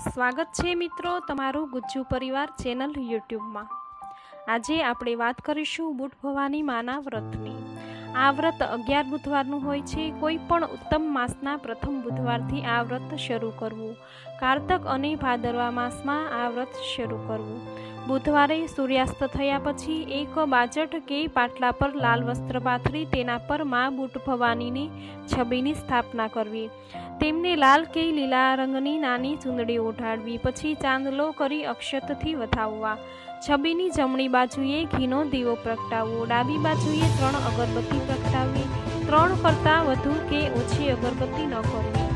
સ્વાગત છે મિત્રો તમારું ગુજ્જુ પરિવાર ચેનલ યુટ્યુબમાં. આજે આપણે વાત કરીશું બુટ ભવાની માના વ્રતની. આ વ્રત અગિયાર બુધવારનું હોય છે. કોઈ પણ ઉત્તમ માસના પ્રથમ બુધવારથી આ વ્રત શરૂ કરવું. કારતક અને ભાદરવા માસમાં આ વ્રત શરૂ કરવું. બુધવારે સૂર્યાસ્ત થયા પછી એક બાજટ કે પાટલા પર લાલ વસ્ત્ર પાથરી તેના પર મા બુટ ભવાનીની છબીની સ્થાપના કરવી. તેમને લાલ કે લીલા રંગની નાની ચૂંદડી ઓઢાડવી, પછી ચાંદલો કરી અક્ષતથી વધાવવા. છબીની જમણી બાજુએ ઘીનો દીવો પ્રગટાવવો, ડાબી બાજુએ ત્રણ અગરબત્તી પ્રગટાવવી, ત્રણ કરતાં વધુ કે ઓછી અગરબત્તી ન કરવી.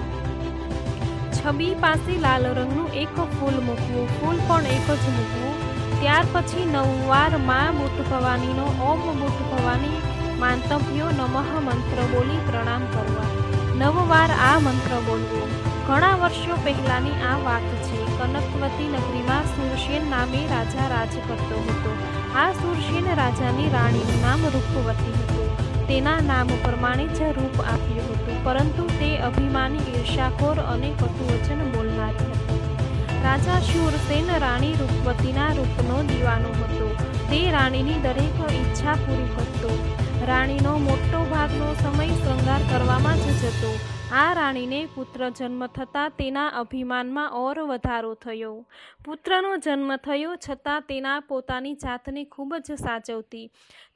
છબી પાસે લાલ રંગનું એક ફૂલ મૂકવું, ફૂલ પણ એક જ મૂકવું. ત્યાર પછી નવવારમાં બુટ ભવાનીનો ઓમ બુટ ભવાની માનતવ્યો નમઃ મંત્ર બોલી પ્રણામ કરવા. નવવાર આ મંત્ર બોલવો. ઘણા વર્ષો પહેલાની આ વાત છે. કનકવતી નગરીમાં સુરસેન નામે રાજા રાજ કરતો હતો. આ સુરસેન રાજાની રાણીનું નામ રૂપવતી હતું. તેના નામ પ્રમાણે જ રૂપ આપ્યું હતું. પરંતુ તે અભિમાની ઈર્ષાખોર અને કટુ શૂરસેન રાણી રૂપવતીના રૂપનો દીવાનો હતો. તે રાણીની દરેક ઈચ્છા પૂરી કરતો. રાણીનો મોટો ભાગનો સમય શૃંગાર કરવામાં જ જતો. આ રાણીને પુત્ર જન્મ થતાં તેના અભિમાનમાં ઓર વધારો થયો. પુત્રનો જન્મ થયો છતાં તેના પોતાની જાતને ખૂબ જ સાચવતી.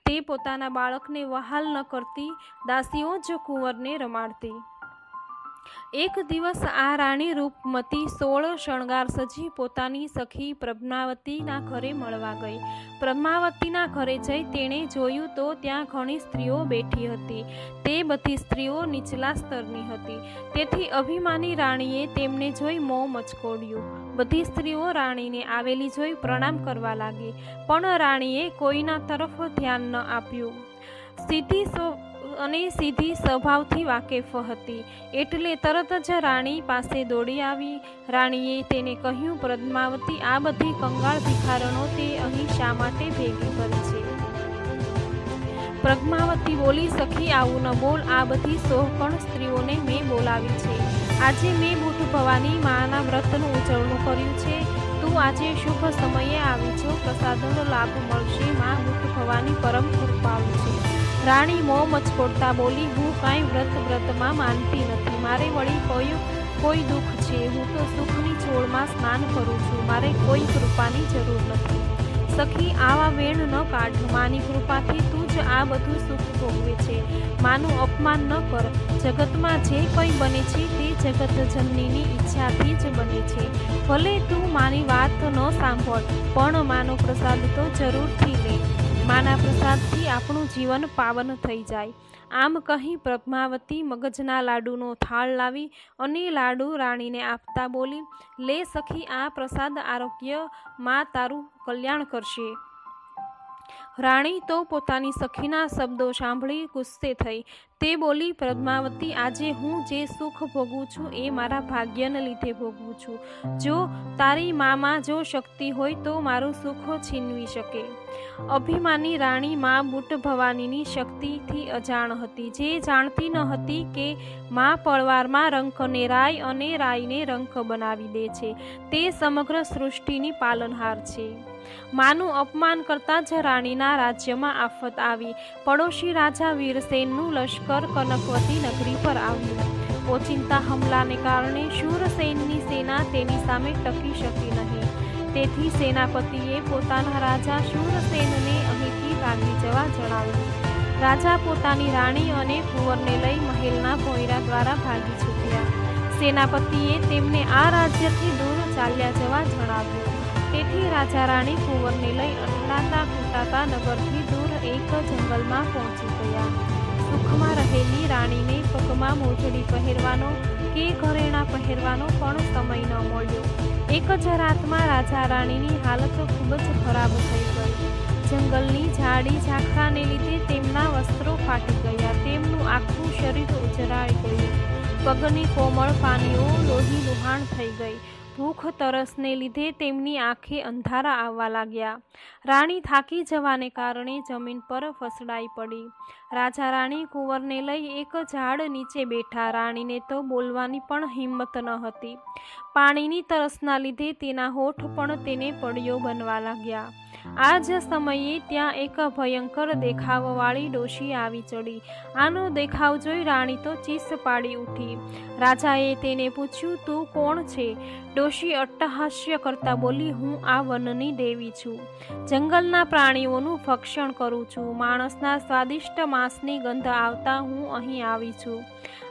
તે પોતાના બાળકને વહાલ ન કરતી, દાસીઓ જ કુંવરને રમાડતી. એક દિવસ આ રાણી રૂપમતી સોળ શણગાર સજી પોતાની સખી પ્રભાવતીના ઘરે મળવા ગઈ. પ્રભાવતીના ઘરે જઈ તેણે જોયું તો ત્યાં ઘણી સ્ત્રીઓ બેઠી હતી. તે બધી સ્ત્રીઓ નીચલા સ્તરની હતી. તેથી અભિમાની રાણીએ તેમને જોઈ મોં મચકોડ્યું. બધી સ્ત્રીઓ રાણીને આવેલી જોઈ પ્રણામ કરવા લાગી. પણ રાણીએ કોઈના તરફ ધ્યાન ન આપ્યું. સીધી અને સીધી સ્વભાવથી વાકેફ હતી. એટલે તરત જ રાણી પાસે દોડી આવી. રાણીએ તેને કહ્યું, પદ્માવતી, આ બધી કંગાળ ભિખારણો તે અહીં શા માટે ભેગી કરી છે? પ્રજ્ઞાવતી બોલી, સખી, આવું ન બોલ. આ બધી સોહકણ સ્ત્રીઓને મેં બોલાવી છે. આજે મેં બુટ ભવાની માના વ્રતનું ઉજવણું કર્યું છે. તું આજે શુભ સમયે આવી છો પ્રસાદનો લાભ મળશે. માં બુટ ભવાની પરમ કૃપાળુ છે. રાણી મો મચકોડતા બોલી, હું કાંઈ વ્રત વ્રતમાં માનતી નથી. મારે વળી કોઈ કોઈ દુઃખ છે. હું તો સુખની છોડમાં સ્નાન કરું છું. મારે કોઈ કૃપાની જરૂર નથી. સખી, આવા વેણ ન કાઢ. માની કૃપાથી તું જ આ બધું સુખ ભોગવે છે. માનું અપમાન ન કર. જગતમાં જે કંઈ બને છે, તે જગત જનનીની ઈચ્છાથી જ બને છે. ભલે તું માની વાત ન સાંભળ, પણ માનો પ્રસાદ તો જરૂરથી લે. માના પ્રસાદથી આપણું જીવન પાવન થઈ જાય. આમ કહી પદ્માવતી મગજના લાડુનો થાળ લાવી અને લાડુ રાણીને આપતા બોલી, લે સખી, આ પ્રસાદ આરોગ્યમાં તારું કલ્યાણ કરશે. રાણી તો પોતાની સખીના શબ્દો સાંભળી ગુસ્સે થઈ. તે બોલી, પદ્માવતી, આજે હું જે સુખ ભોગવું છું એ મારા ભાગ્યને લીધે ભોગવું છું. જો તારી મામાં જો શક્તિ હોય તો મારું સુખ છીનવી શકે. અભિમાની રાણી મા બુટ ભવાનીની શક્તિથી અજાણ હતી. જે જાણતી ન હતી કે મા પળવારમાં રંખને રાય અને રાયને રંખ બનાવી દે છે. તે સમગ્ર સૃષ્ટિની પાલનહાર છે. માનું અપમાન કરતા જ રાણીના રાજ્યમાં આફત આવી. પડોશી રાજા વીરસેનનું લશ્કર કનકવતી નગરી પર આવ્યું. ઓચિંતા હમલાને કારણે શૂરસેનની સેના તેની સામે ટકી શકી નહીં. તેથી સેનાપતિએ પોતાના રાજા શૂરસેનને અહીંથી ભાગી જવા જણાવ્યું. રાજા પોતાની રાણી અને કુંવરને લઈ મહેલના ભોયરા દ્વારા ભાગી છૂટ્યા. સેનાપતિએ તેમને આ રાજ્યથી દૂર ચાલ્યા જવા જણાવ્યું. તેથી રાજા રાણી કુંવરને લઈ અટલાતા કૂટાતા નગરથી દૂર એક જંગલમાં પહોંચી ગયા. સુખમાં રહેલી રાણીને પગમાં મોજડી પહેરવાનો કે ઘરેણા પહેરવાનો પણ સમય ન મળ્યો. એક જ રાતમાં રાજા રાણીની હાલત ખૂબ જ ખરાબ થઈ ગઈ. જંગલની ઝાડી ઝાંખરાને લીધે તેમના વસ્ત્રો ફાટી ગયા. તેમનું આખું શરીર ઉજરાઈ ગયું. પગની કોમળ પાનીઓ લોહી લુહાણ થઈ ગઈ. ભૂખ તરસને લીધે તેમની આંખે અંધારા આવવા લાગ્યા. રાણી થાકી જવાને કારણે જમીન પર ફસડાઈ પડી. રાજા રાણી કુંવરને લઈ એક ઝાડ નીચે બેઠા. રાણીને તો બોલવાની પણ હિંમત ન હતી. પાણીની તરસના લીધે તેના હોઠ પણ તેને પડ્યો બનવા લાગ્યા. આ જ સમયે ત્યાં એક ભયંકર દેખાવવાળી ડોશી આવી ચડી. આનો દેખાવ જોઈ રાણી તો ચીસ પાડી ઉઠી. રાજાએ તેને પૂછ્યું, તું કોણ છે? ડોશી અટ્ટહાસ્ય કરતા બોલી, હું આ વનની દેવી છું. જંગલના પ્રાણીઓનું ભક્ષણ કરું છું. માણસના સ્વાદિષ્ટ માંસની ગંધ આવતા હું અહીં આવી છું.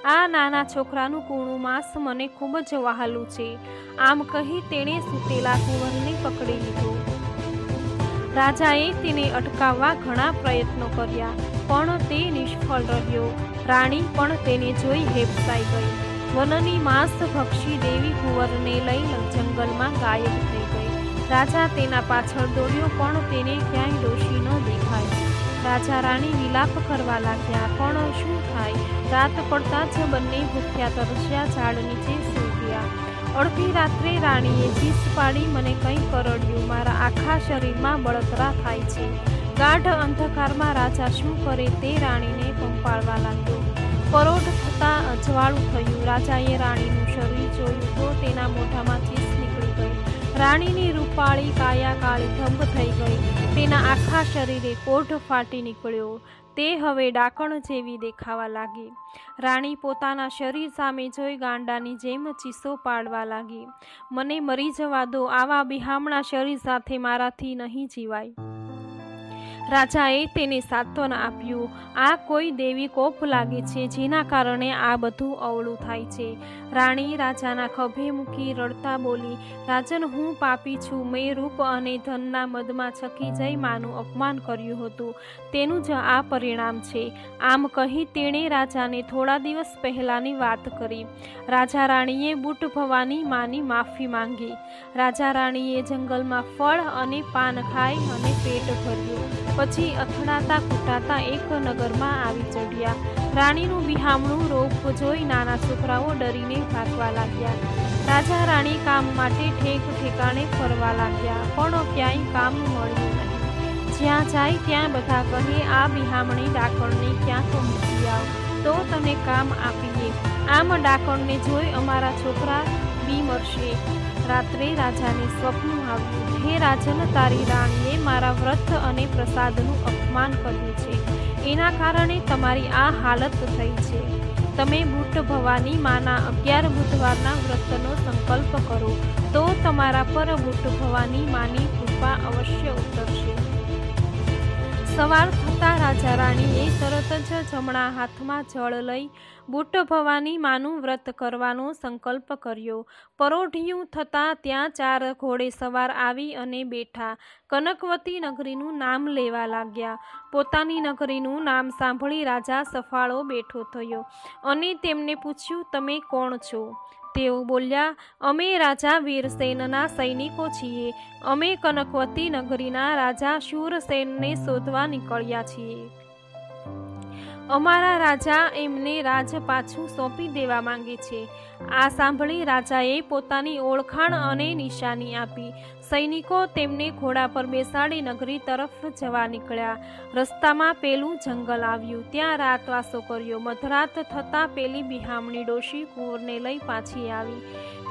આ નાના છોકરાનું કૂણું માંસ મને ખૂબ જ વહાલું છે. આમ કહી તેણે સૂતેલા કુંવરને પકડી લીધો. રાજાએ તેને અટકાવવા ઘણા પ્રયત્નો કર્યા, પણ તે નિષ્ફળ રહ્યો. રાણી પણ તેને જોઈ હેપસાઈ ગઈ. વનની માંસ ભક્ષી દેવી કુંવરને લઈ જંગલમાં ગાયબ થઈ ગઈ. રાજા તેના પાછળ દોડ્યો, પણ તેને ક્યાંય ડોશી ન દેખાય. રાજા રાણી વિલાપ કરવા લાગ્યા. પણ શું થાય? રાત પડતા જ બંને ભૂખ્યા તરસ્યા, ઝાડ નીચે સૂઈ ગયા અડધી રાત્રે રાણીએ ચીસ પાડી મને કંઈ કરડ્યું. મારા આખા શરીરમાં બળતરા થાય છે. ગાઢ અંધકારમાં રાજા શું કરે તે રાણીને પંપાળવા લાગ્યો. પરોઢ થતાં અજવાળું થયું. રાજાએ રાણીનું શરીર જોયું તો તેના મોઢામાં ચીસ નીકળી ગઈ રાણીની રૂપાળી કાયા કાળી ધંભ થઈ ગઈ. તેના આખા શરીરે કોઢ ફાટી નીકળ્યો. તે હવે ડાકણ જેવી દેખાવા લાગી. રાણી પોતાના શરીર સામે જોઈ ગાંડાની જેમ ચીસો પાડવા લાગી. મને મરી જવા દો. આવા બિહામણા શરીર સાથે મારાથી નહીં જીવાય. રાજાએ તેને સાંત્વના આપ્યું, આ કોઈ દેવી કોપ લાગે છે જેના કારણે આ બધું અવળું થાય છે. રાણી રાજાના ખભે મૂકી રડતા બોલી, રાજન, હું પાપી છું. મેં રૂપ અને ધનના મદમાં છકી જઈ માનું અપમાન કર્યું હતું. તેનું જ આ પરિણામ છે. આમ કહી તેણે રાજાને થોડા દિવસ પહેલાંની વાત કરી. રાજા રાણીએ બુટ ભવાની માની માફી માંગી. રાજા રાણીએ જંગલમાં ફળ અને પાન ખાઈ અને પેટ ભર્યું. પછી અથડાતા કૂટાતા એક નગરમાં આવી ચડ્યા રાણીનું બિહામણું રોપ જોઈ નાના છોકરાઓ ડરીને ભાગવા લાગ્યા. રાજા રાણી કામ માટે ઠેક ઠેકાણે ફરવા લાગ્યા, પણ ક્યાંય કામ મળ્યું નહીં. જ્યાં જાય ત્યાં બધા કહે, આ બિહામણી ડાકણને ક્યાં તો મૂકી આવ. તો તને કામ આપીએ. આમ ડાકણને જોઈ અમારા છોકરા બી મરશે. રાત્રે રાજાને સ્વપ્ન આવ્યું, હે રાજન, તારી રાણીએ મારા વ્રત અને પ્રસાદનું અપમાન કર્યું છે. એના કારણે તમારી આ હાલત થઈ છે. તમે બુટ ભવાની માના અગિયાર બુધવારના વ્રતનો સંકલ્પ કરો, તો તમારા પર બુટ ભવાની માની કૃપા અવશ્ય ઉતરશે. સવાર થતાં રાજા રાણીએ તરત જ જમણા હાથમાં જળ લઈ બુટ ભવાની માનું વ્રત કરવાનો સંકલ્પ કર્યો. પરોઢિયું થતાં ત્યાં ચાર ઘોડે સવાર આવી અને બેઠા. કનકવતી નગરીનું નામ લેવા લાગ્યા. પોતાની નગરીનું નામ સાંભળી રાજા સફાળો બેઠો થયો અને તેમને પૂછ્યું, તમે કોણ છો? તેઓ બોલ્યા, અમે રાજા વીરસેનના સૈનિકો છીએ. અમે કનકવતી નગરીના રાજા શૂરસેનને શોધવા નીકળ્યા છીએ. અમારા રાજા એમને રાજ પાછું સોંપી દેવા માંગે છે. આ સાંભળી રાજાએ પોતાની ઓળખાણ અને નિશાની આપી. સૈનિકો તેમને ઘોડા પર બેસાડી નગરી તરફ જવા નીકળ્યા. રસ્તામાં પેલું જંગલ આવ્યું. ત્યાં રાતવાસો કર્યો. મધરાત થતાં પેલી બિહામણી ડોશી કુંવરને લઈ પાછી આવી.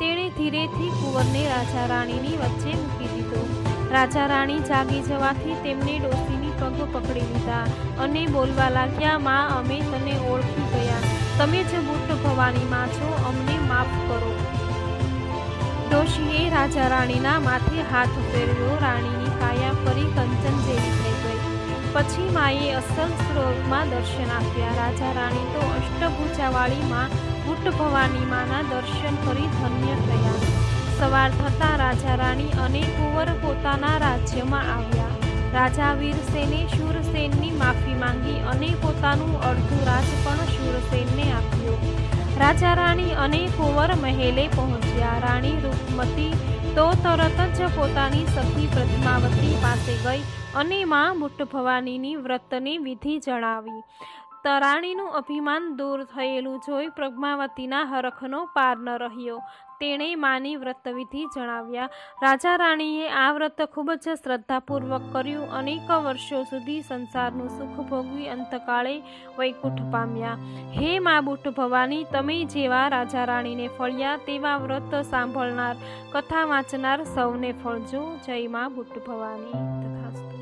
તેણે ધીરેથી કુંવરને રાજા રાણીની વચ્ચે મૂકી દીધો. રાજા રાણી જાગી જવાથી તેમને ડોશીની પગ પકડી લીધા અને બોલવા લાગ્યા, માં અમે તને ઓળખી ગયા. તમે જ બુટ ભવાની માં છો, અમને માફ કરો. ડોશીએ રાજા રાણીના માથે હાથ ફેર્યો રાણીની કાયા ફરી કંચન જેવી થઈ ગઈ. પછી માએ અસલ સ્વરૂપમાં દર્શન આપ્યા. રાજા રાણી તો અષ્ટભૂજાવાળી માં બુટ ભવાની માના દર્શન કરી ધન્ય થયા. સવાર થતાં રાજા રાણી અને કુંવર પોતાના રાજ્યમાં આવ્યા. રાજા વીરસેને શૂરસેનની માફી માંગી અને પોતાનું અડધું રાજ પણ શૂરસેનને આપ્યું. રાજા રાણી અને કુંવર મહેલે પહોંચ્યા. રાણી રૂપમતી તો તરત જ પોતાની સખી પ્રતિમાવતી પાસે ગઈ અને માં બુટ્ટ ભવાનીની વ્રતની વિધિ જણાવી. તરાણીનું અભિમાન દૂર થયેલું જોઈ પ્રજ્ઞાવતીના હરખનો પાર ન રહ્યો. તેણે માની વ્રતવિધિ જણાવ્યા. રાજા રાણીએ આ વ્રત ખૂબ જ શ્રદ્ધાપૂર્વક કર્યું. અનેક વર્ષો સુધી સંસારનું સુખ ભોગવી અંતકાળે વૈકુંઠ પામ્યા. હે મા બુટ ભવાની, તમે જેવા રાજા રાણીને ફળ્યા, તેવા વ્રત સાંભળનાર, કથા વાંચનાર સૌને ફળજો. જય મા બુટ ભવાની તથાસ્તુ